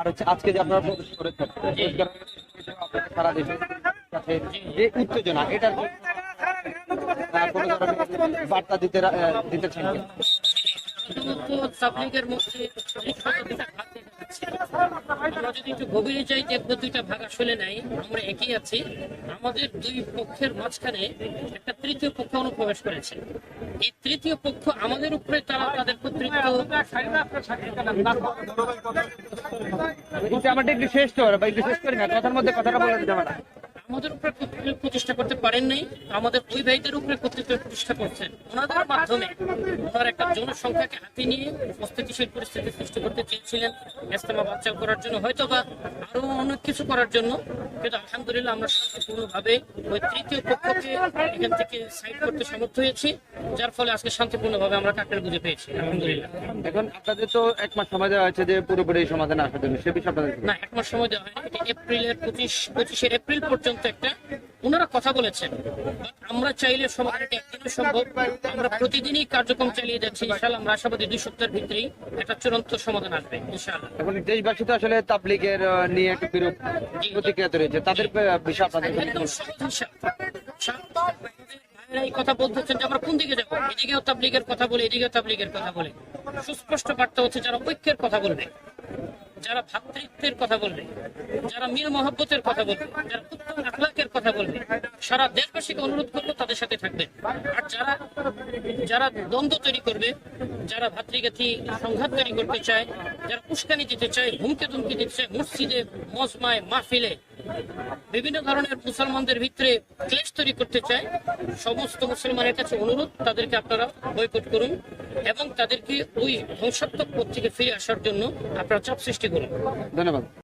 আর হচ্ছে আজকে যে আপনারা প্রবেশ করেছেন সারা দেশের কাছে যে উত্তেজনা এটার কোনো ধরনের বার্তা দিতে মধ্যে আমরা যদি একটু গভীরে যাই দেখব দুইটা ভাগ আসলে নাই, আমরা একই আছি। আমাদের দুই পক্ষের মাঝখানে একটা তৃতীয় পক্ষ অনুপ্রবেশ করেছে। এই তৃতীয় পক্ষ আমাদের উপরে তারা তাদের কর্তৃত্ব আমাদের একটু শেষ তো কথার মধ্যে কথাটা বলে দিতে পারা আমাদের উপরে কর্তৃত্ব প্রতিষ্ঠা করতে পারেন নাই, আমাদের ওই ভাইদের উপরে কর্তৃত্ব প্রতিষ্ঠা করছেন। ওনাদের মাধ্যমে ওনার একটা জনসংখ্যাকে হাতে নিয়ে অস্থিতিশীল পরিস্থিতি সৃষ্টি করতে চেয়েছিলেন। ইস্তেমা বাচ্চা করার জন্য হয়তো বা আরও অনেক কিছু করার জন্য। কিন্তু আলহামদুলিল্লাহ আমরা শান্তিপূর্ণভাবে ওই তৃতীয় পক্ষকে এখান থেকে সাইড করতে সমর্থ হয়েছি যার ফলে আজকে শান্তিপূর্ণভাবে আমরা কাকের বুঝে পেয়েছি আলহামদুলিল্লাহ। এখন আপনাদের তো এক মাস সময় দেওয়া হয়েছে যে পুরোপুরি সমাধান আসার জন্য সে বিষয়ে আপনাদের না এক মাস সময় দেওয়া হয়নি এটা এপ্রিলের পঁচিশ পঁচিশে এপ্রিল পর্যন্ত একটা ওনারা কথা বলেছেন। আমরা চাইলে সমাধানটা একদিনও সম্ভব। আমরা প্রতিদিনই কার্যক্রম চালিয়ে যাচ্ছি ইনশাল্লাহ আমরা আশাবাদী দুই সপ্তাহের ভিতরেই একটা চূড়ান্ত সমাধান আসবে ইনশাআল্লাহ। এখন দেশবাসী তো আসলে তাবলিগের নিয়ে একটু বিরূপ প্রতিক্রিয়া তৈরি হয়েছে তাদের বিষয়ে আপনাদের এই কথা বলতেছেন যে আমরা কোন দিকে যাব? এদিকেও তাবলিগের কথা বলে এদিকেও তাবলিগের কথা বলে। সুস্পষ্ট বার্তা হচ্ছে যারা ঐক্যের কথা বলবে। যারা ভাতৃত্বের কথা বলবে, যারা মিল মহব্বতের কথা বলবে, যারা উত্তম আখলাকের কথা বলবে, সারা দেশবাসীকে অনুরোধ করব তাদের সাথে থাকবে। আর যারা যারা দ্বন্দ্ব তৈরি করবে, যারা ভাতৃগাথি সংঘাত তৈরি করতে চায়, যারা উস্কানি দিতে চায়, হুমকে ধুমকি দিতে চায়, মসজিদে, মজমায়, মাহফিলে বিভিন্ন ধরনের মুসলমানদের ভিতরে ক্লেশ তৈরি করতে চায়। সমস্ত মুসলমানের কাছে অনুরোধ, তাদেরকে আপনারা বয়কট করুন এবং তাদেরকে ওই ধ্বংসাত্মক পথ থেকে ফিরে আসার জন্য আপনারা চাপ সৃষ্টি করুন। ধন্যবাদ।